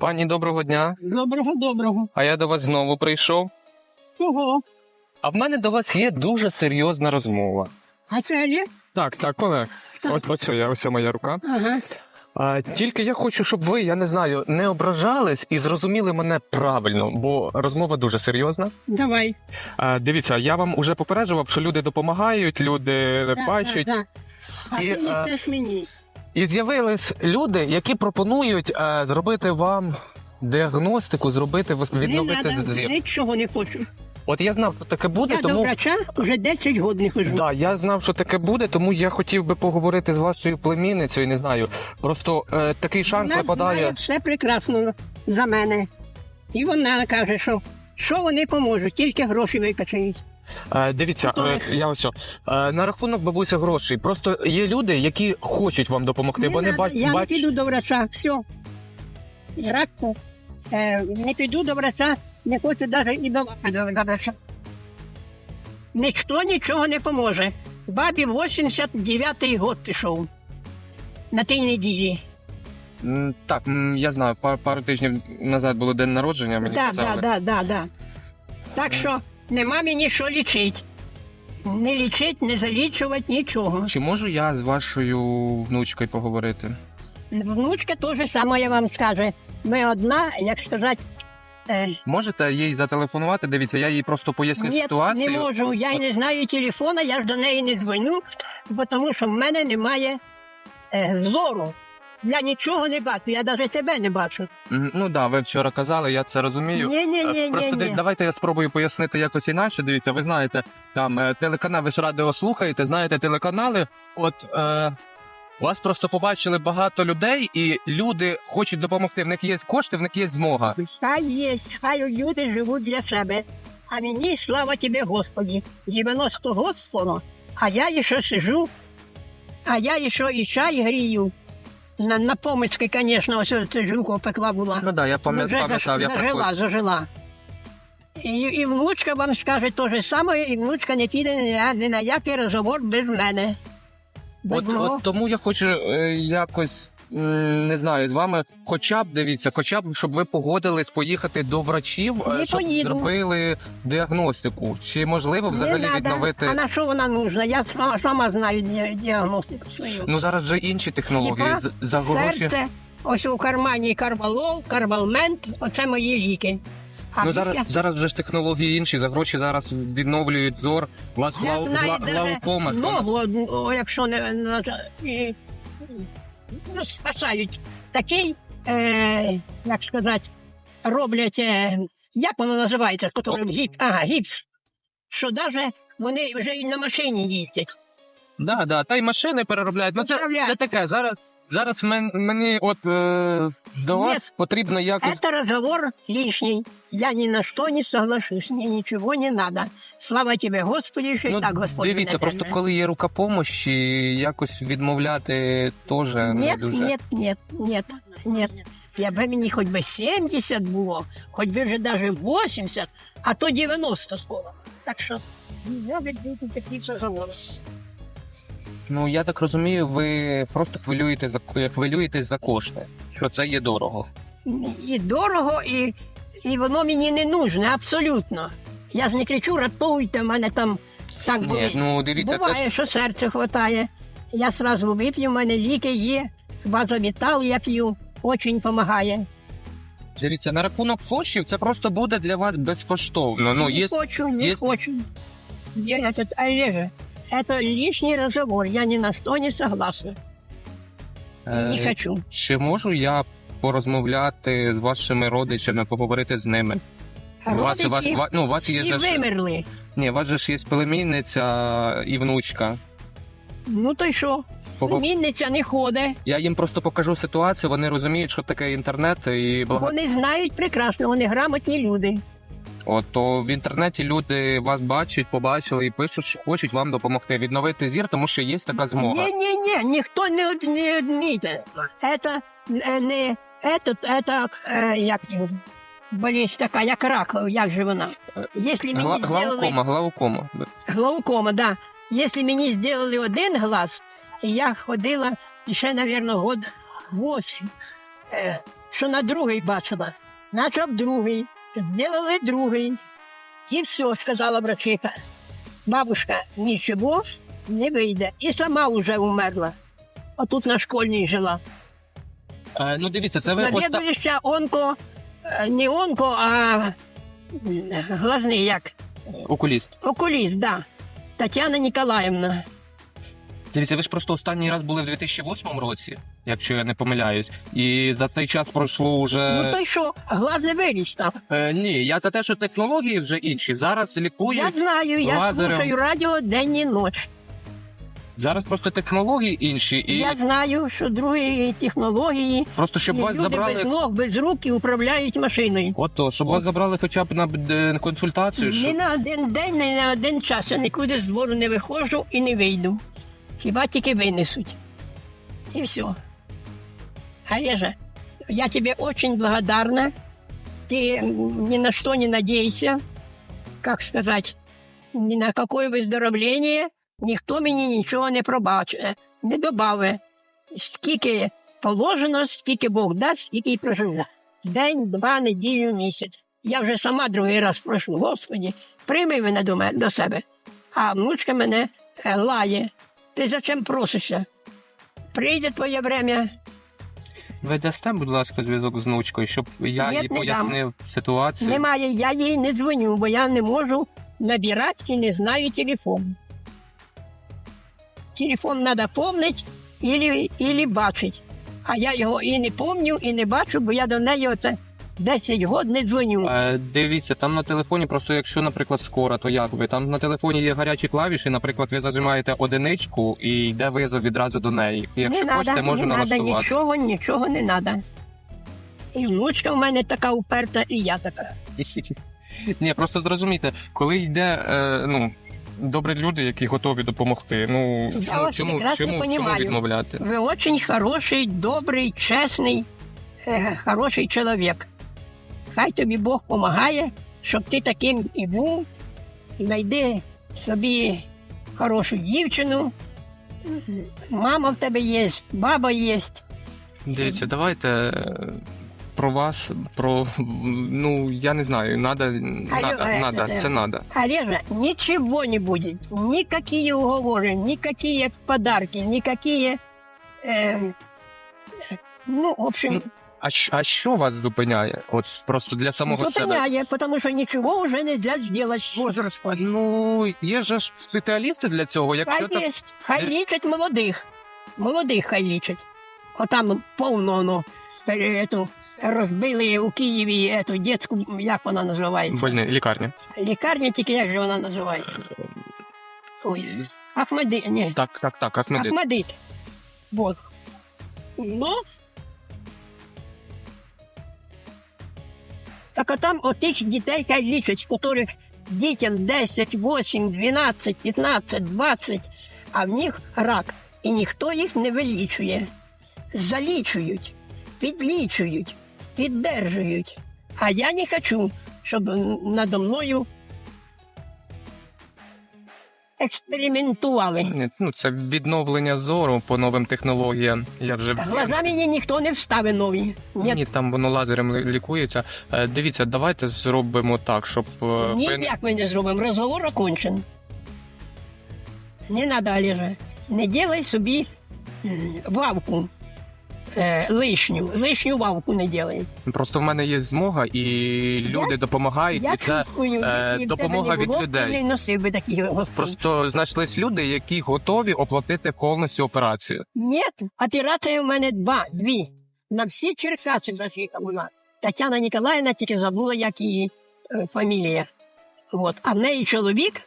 Пані, доброго дня. Доброго, доброго. А я до вас знову прийшов. Кого? А в мене до вас є дуже серйозна розмова. А це Олег? Так, так, Олег. Ось ось я, ось моя рука. Ага. А, тільки я хочу, щоб ви, я не знаю, не ображались і зрозуміли мене правильно, бо розмова дуже серйозна. Давай. А, дивіться, я вам уже попереджував, що люди допомагають, люди бачать. Да, да. А І, ти не а, мені. І з'явились люди, які пропонують е, зробити вам діагностику, зробити вос- Не відновити надо, зір. нічого не хочу. От я знав, що таке буде, Я до тому врача вже 10 років не хожу. да, я знав, що таке буде, тому я хотів би поговорити з вашою племінницею. Не знаю. Просто е, такий шанс Вона випадає. знає все прекрасно за мене. І вона каже, що, що вони поможуть, тільки гроші викачають. Е, дивіться, е, я ось е, на рахунок бабуся грошей. Просто є люди, які хочуть вам допомогти. Не Вони надо, бач, я не піду до врача, все. Радко. Е, не піду до врача, не хочу навіть і до лапи до, до врача. Ніхто нічого не поможе. Бабі 89-й год пішов. На тій неділі. М, Так, м, я знаю, пару, пару тижнів назад було день народження, мені Да, казали. да, да, да, да. Так що нема мені що лічити. Не лічить, не залічувати нічого. Чи можу я з вашою внучкою поговорити? Внучка теж саме вам скаже. Ми одна, як сказати, е, Можете їй зателефонувати? Дивіться, я їй просто поясню Ні, ситуацію. не можу. Я й не знаю телефона, я ж до неї не дзвоню, бо тому що в мене немає е, зору. Я нічого не бачу, я навіть тебе не бачу. Ну да, ви вчора казали, я це розумію. Ні, ні, Е, ні, Просто ні, ди- ні. давайте я спробую пояснити якось інакше. Дивіться, ви знаєте, там е, телеканал, ви ж радіо слухаєте, знаєте телеканали. От е, вас просто побачили багато людей, і люди хочуть допомогти. В них є кошти, в них є змога. Хай є, хай люди живуть для себе. А мені слава тебе, Господі, 90 год скоро, а я ще сижу, а я ще і чай грію. На, на помицьки, звісно, ось це жінка пекла була. Ну да, я пам'ятаю, пам'ятав, я заж- зажила, приходив. зажила. І, і внучка вам скаже те ж саме, і внучка не піде ні, на- ні на який розговор без мене. Без От, мого. от тому я хочу е, якось. Не знаю, з вами, хоча б дивіться, хоча б щоб ви погодились поїхати до врачів, е, Не щоб поїду. зробили діагностику. Чи можливо Не взагалі надо. відновити? А на що вона нужна? Я сама, сама знаю діагностику свою. Ну зараз вже інші технології Сліпа, за гроші. Серце, ось у кармані карвалол, карвалмент, оце мої ліки. А Ну зараз зараз вже ж технології інші. За гроші зараз відновлюють зор. У вас Я глау, знаю, гла- глаукома. даже що у нас? ногу, одну, о, якщо не, не і, спасають. Такий, е, як сказати, роблять, е, як воно називається, котрим гіпс, ага, гіпс, що навіть вони вже і на машині їздять. Да, да, та й машини переробляють. Ну це, Переробляють. це таке. Зараз зараз мен, мені от е, до Ні. вас потрібно якось. Это разговор лишний. Я ни на что не соглашусь, мне ничего не надо. Слава тебе, Господи, что и Ну, так Господь дивіться, просто коли є рука помощі, якось відмовляти теж не Нет, дуже. нет, нет, нет, нет. Я би мені хоч би 70 було, хоч би вже даже 80, а то 90 скоро. Так що я бути такі розговори. Ну я так розумію, ви просто хвилюєте за хвилюєтесь за кошти. Що це є дорого. І дорого, і, і воно мені не нужне, абсолютно. Я ж не кричу, ратуйте, в мене там так Ні, ну дивіться, це Буває, ж що серце хватає. Я сразу вип'ю, в мене ліки є, базовітал я п'ю, очень допомагає. дивіться на рахунок коштів. Це просто буде для вас безкоштовно. Ну не є хочу, не є- хочу. Я этот, Олеже, это лишний разговор, я ни на что не согласна. Е, не хочу. Чи можу я порозмовляти з вашими родичами, поговорити з ними? У вас, у вас, Родичі ва- ну, у вас є всі же ж, вимерли. ні, у вас же ж є племінниця і внучка. Ну то й що? Пого- Племінниця не ходить. Я їм просто покажу ситуацію, вони розуміють, що таке інтернет, і благо... Вони знають прекрасно, вони грамотні люди. От, то в інтернеті люди вас бачать, побачили і пишуть, що хочуть вам допомогти відновити зір, тому що є така змога. Ні, ні, ні, ніхто не, од- не одміте. Это е, не этот, это, е, як його, болезнь така, як рак, як же вона. Якщо мені Гла- зробили глаукома, глаукома. глаукома, да. Якщо мені зробили один глаз, і я ходила ще, мабуть, год 8, що на другий бачила. Начав другий, зробили другий. І все, сказала врачиха. Бабушка нічого не вийде. І сама вже умерла. А тут на школьній жила. Е, ну дивіться, це ви оста... Завідуюча онко, е, не онко, а м, глазний як. окуліст. Окуліст, да. Тетяна Ніколаївна. Дивіться, ви ж просто останній раз були в 2008 році, якщо я не помиляюсь, і за цей час пройшло вже. Ну то й що, глаз не виріс там. Е, ні, я за те, що технології вже інші. Зараз лікують. Я знаю, я лазером. слушаю радіо день і ніч. Зараз просто технології інші, і Я знаю, що другі технології, просто щоб і вас люди забрали. без ног, без рук і управляють машиною. Ото, щоб вас забрали хоча б на е, консультацію. Не Щоб... на один день, не на один час. Я нікуди з двору не виходжу і не вийду. Хіба тільки винесуть. І все. Олежа, я тебе очень благодарна. М, ни на что не надейся. Как сказать, ни на какое выздоровление ніхто мені нічого не пробачить, не добавить. Скільки положено, скільки Бог дасть, скільки й проживу. День, два, неділю, місяць. Я вже сама другий раз прошу, Господі, прийми мене до, мене, до себе. А внучка мене е, лає. Ти зачем просишся? Прийде твоє время, Ви дасте, будь ласка, зв'язок з внучкою, щоб я Ні, їй не пояснив ситуацію. немає, я їй не дзвоню, бо я не можу набирати і не знаю телефон. Телефон треба помнити і, і бачити. А я його і не помню, і не бачу, бо я до неї оце 10 років не дзвоню. Е, дивіться, там на телефоні, просто якщо, наприклад, скоро, то як ви? Там на телефоні є гарячі клавіші, наприклад, ви зажимаєте одиничку і йде визов відразу до неї. Якщо не хочете, надо, можу не надо налаштувати. нічого, нічого не треба. І внучка в мене така уперта, і я така. Ні, просто зрозумійте, коли йде, е, ну. Добрі люди, які готові допомогти. Ну Я чому, вас чому, прекрасно чому, чому понімаю. відмовляти? Ви очень хороший, добрий, чесний, е, хороший чоловік. Хай тобі Бог допомагає, щоб ти таким і був. Знайди собі хорошу дівчину. Мама в тебе є, баба є. Дивіться, давайте е, про вас, про ну я не знаю, надо, надо, е, надо, е, це надо. Олежа, ничего не будет. Никакие уговоры, никакие подарки, никакие... э, ну, в общем, А, щ- а що вас зупиняє? От просто для самого себе. зупиняє, потому что ничего уже нельзя сделать с возрастом. Ну є же ж спеціалісти для цього. Якщо Хай так есть, хай лічать молодих. Молодих хай лічать. Отам повно воно е, ету, розбили у Києві ету дитську, як вона називається? больні лікарня. Лікарня, тільки як же вона називається? Ой, Ахмади, ні. Так, так, так, Ахмедит. Ахмадит. Вот. Ну. Так а там отих дітей хай лічать, яких дітям 10, 8, 12, 15, 20, а в них рак. І ніхто їх не вилічує. Залічують, підлічують, піддержують. А я не хочу, щоб надо мною експериментували. Ні, Ну це відновлення зору по новим технологіям. Я вже Та Глаза мені ніхто не вставив нові. Ні, Ні, там воно лазером лі- лікується. Е, Дивіться, давайте зробимо так, щоб е, ви ніяк ми не зробимо. Розговор окончен. Не надо, Олежа. Не делай собі м, вавку е, лишню. Лишню вавку не делай. просто в мене є змога, і люди допомагають, Я і це чувствую, е, якщо б допомога тебе не від було, людей. Ти не носив би такі. Просто знайшлись люди, які готові оплатити повністю операцію. Ні, операція в мене два, дві. На всі Черкаси братіка була. Тетяна Ніколаївна тільки забула, як її е, фамілія. От. А в неї чоловік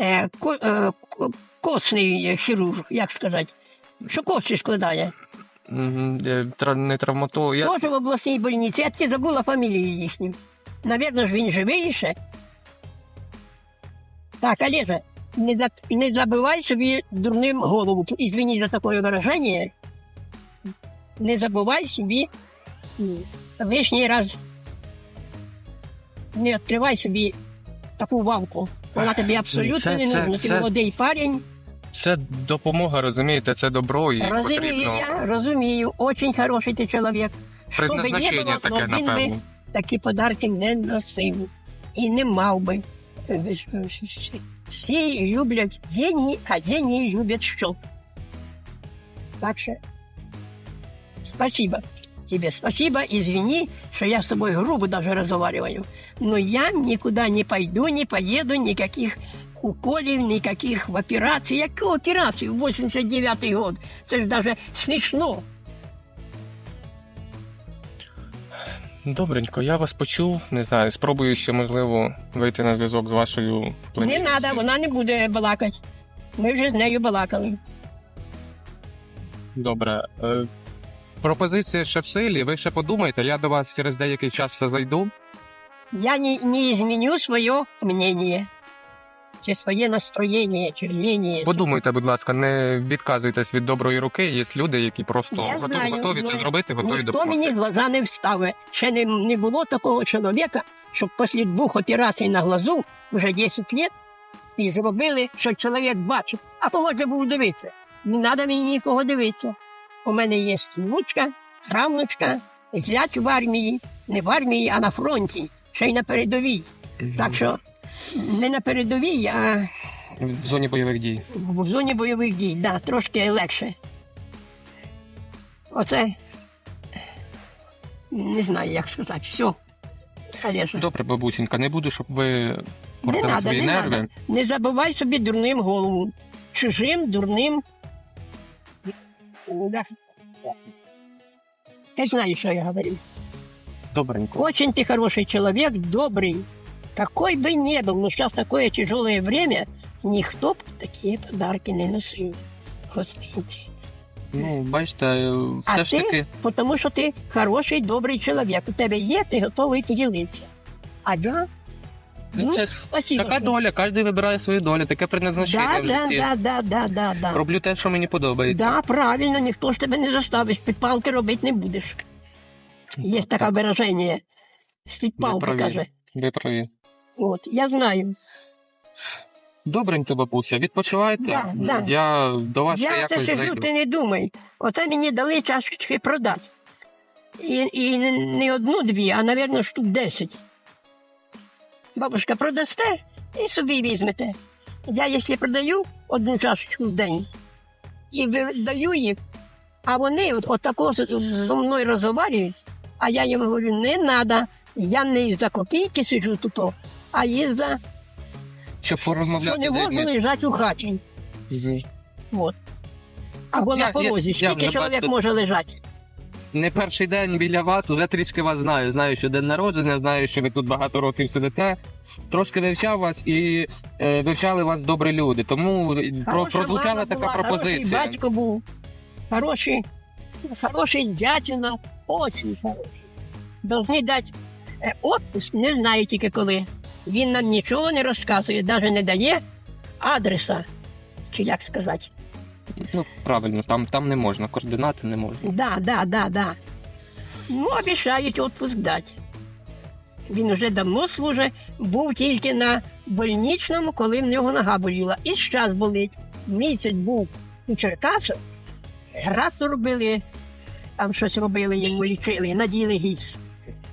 е, ко, е, ко- костний хірург, як сказати, що кості складає. Е, Не травматолог. Я... Теж в обласній больниці, я тільки забула фамілію їхню. Навірно ж він живий ще. Так, Олежа, не, за, не забивай собі дурним голову. Извини за таке вираження. Не забувай собі лишній раз. Не відкривай собі таку вавку. Вона тобі абсолютно Це- не нужна. Ти молодий парень. Це допомога, розумієте, це добро і Розумію потрібно. я, розумію. Очень хороший ти чоловік. Предназначення було, таке, ну, він би такі подарки не носив і не мав би. Всі- Всі люблять деньги, а деньги люблять що? Так що спасибо тебе, спасибо, извини, что я с тобой грубо даже разговариваю. Но я никуда не пойду, не поеду, никаких уколів, никаких в операції. Яку операцію? 89-й год. Це ж даже смішно. Добренько, я вас почув. Не знаю, спробую ще, можливо, вийти на зв'язок з вашою Не треба, вона не буде балакати. Ми вже з нею балакали. Добре. Е, пропозиція ще в силі. Ви ще подумайте, я до вас через деякий час все зайду. Я не, не изменю своє мнение. Чи своє настроєння, чи мнение. Подумайте, будь ласка, не відказуйтесь від доброї руки. Є люди, які просто Я готові, знаю, готові це ну, зробити, готові Ніхто допомогти. мені глаза не вставить. Ще не, не було такого чоловіка, щоб після двох операцій на глазу вже 10 років і зробили, що чоловік бачив. А кого ж був дивитися? Не треба мені нікого дивитися. У мене є внучка, правнучка, зять в армії, не в армії, а на фронті, ще й на передовій. Так що не на передовій, а В зоні бойових дій. в зоні бойових дій, да, трошки легше. Оце не знаю, як сказати. Все. Олежа, Добре, бабусінька, не буду, щоб ви не портили треба, свої не нерви. треба. Не забувай собі дурним голову. Чужим, дурним. Ти знаєш, що я говорю. Добренько. Очень ты хороший человек, добрый. Какой бы ни был, но сейчас такое тяжелое время, никто б такие подарки не носил. Гостинці. Ну, бачите, е, все А ж ти, таки. тому що ти хороший, добрий чоловік. У тебе є, ти готовий поділитися. А я? Ну, Це спасибо. така доля, кожен вибирає свою долю, таке предназначення Да, в житті. да, да, да, да, да. Роблю те, що мені подобається. Да, правильно, ніхто ж тебе не заставить, з-під палки робити не будеш. Є таке вираження. З-під палки каже. Ви праві. От, я знаю. Добренько, бабуся, відпочивайте. Да, да. Я до вас ще Я це якось сижу, зайду. ти не думай. Оце мені дали чашечки продати. І, і не- одну-дві, а, мабуть, штук десять. Бабушка, продасте і собі візьмете. Я, якщо продаю одну чашечку в день і даю їх, а вони от, от тако з- зі мною розговорюють, а я їм говорю, не треба, я не за копійки сиджу тут, а є за Щоб що порозмовляти не можна лежати у хаті. Мгм. От. Або Я- на порозі. я- я Скільки вже чоловік бачу- може лежати? Не перший день біля вас, уже трішки вас знаю. Знаю, що день народження, знаю, що ви тут багато років сидите. Трошки вивчав вас і е, вивчали вас добрі люди. Тому про, Хороша прозвучала мама така була, пропозиція. Хороший батько був, хороший, хороший дядьина, очень хороший. Должны дати е, отпуск, не знаю тільки коли. Він нам нічого не розказує, навіть не дає адреса, чи як сказати. Ну, правильно, там, там не можна, координати не можна. Да, да, да, да. Ну, обіцяють відпуск дати. Він вже давно служить, був тільки на больничному, коли в нього нога боліла. І зараз болить. Місяць був у Черкасах, раз робили, там щось робили, йому лічили, наділи гіпс.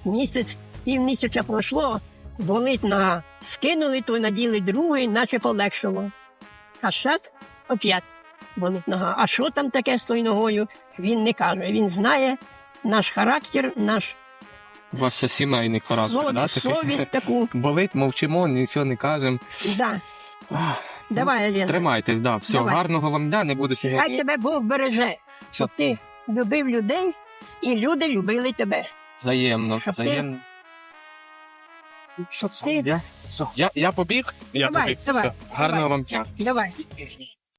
Місяць, пів місяця пройшло, болить нога. Скинули, то наділи другий, наче полегшило. А зараз опять болить нога. А що там таке з тою ногою, він не каже. Він знає наш характер, наш У вас це сімейний характер, сов- да? такий? совість таку. Болить, мовчимо, нічого не кажемо. Да. Давай, Олена. Тримайтесь, да. Все, Давай. гарного вам дня, не буду Хай сьогодні. тебе Бог береже, щоб ти любив людей і люди любили тебе. Взаємно, Щоб ти- взаємно. Я, я, я побіг, я побіг. Все. Гарного давай. вам дня. Давай.